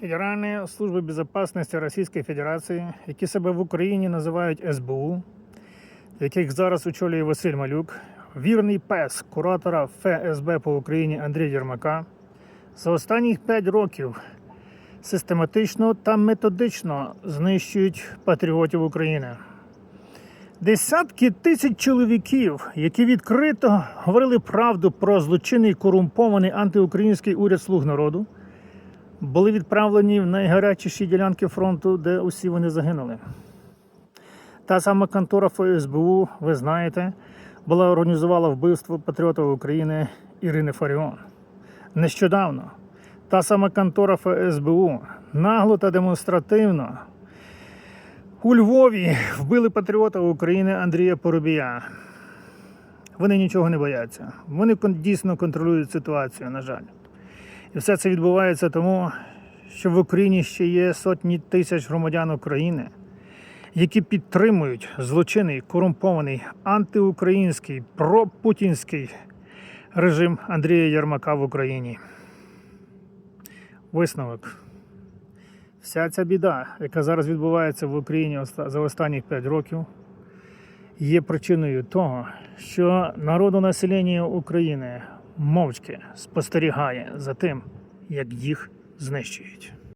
Федеральные службы безопасности Російської Федерації, які себе в Україні називають СБУ, яких зараз очолює Василь Малюк, вірний пес куратора ФСБ по Україні Андрія Єрмака, за останніх 5 років систематично та методично знищують патріотів України. Десятки тисяч чоловіків, які відкрито говорили правду про злочинний корумпований антиукраїнський уряд слуг народу, були відправлені в найгарячіші ділянки фронту, де усі вони загинули. Та сама контора ФСБУ, ви знаєте, була організувала вбивство патріота України Ірини Фаріон. Нещодавно та сама контора ФСБУ нагло та демонстративно у Львові вбили патріота України Андрія Поробія. Вони нічого не бояться. Вони дійсно контролюють ситуацію, на жаль. І все це відбувається тому, що в Україні ще є сотні тисяч громадян України, які підтримують злочинний, корумпований, антиукраїнський, пропутінський режим Андрія Єрмака в Україні. Висновок. Вся ця біда, яка зараз відбувається в Україні за останніх 5 років, є причиною того, що народонаселення України мовчки спостерігає за тим, як їх знищують.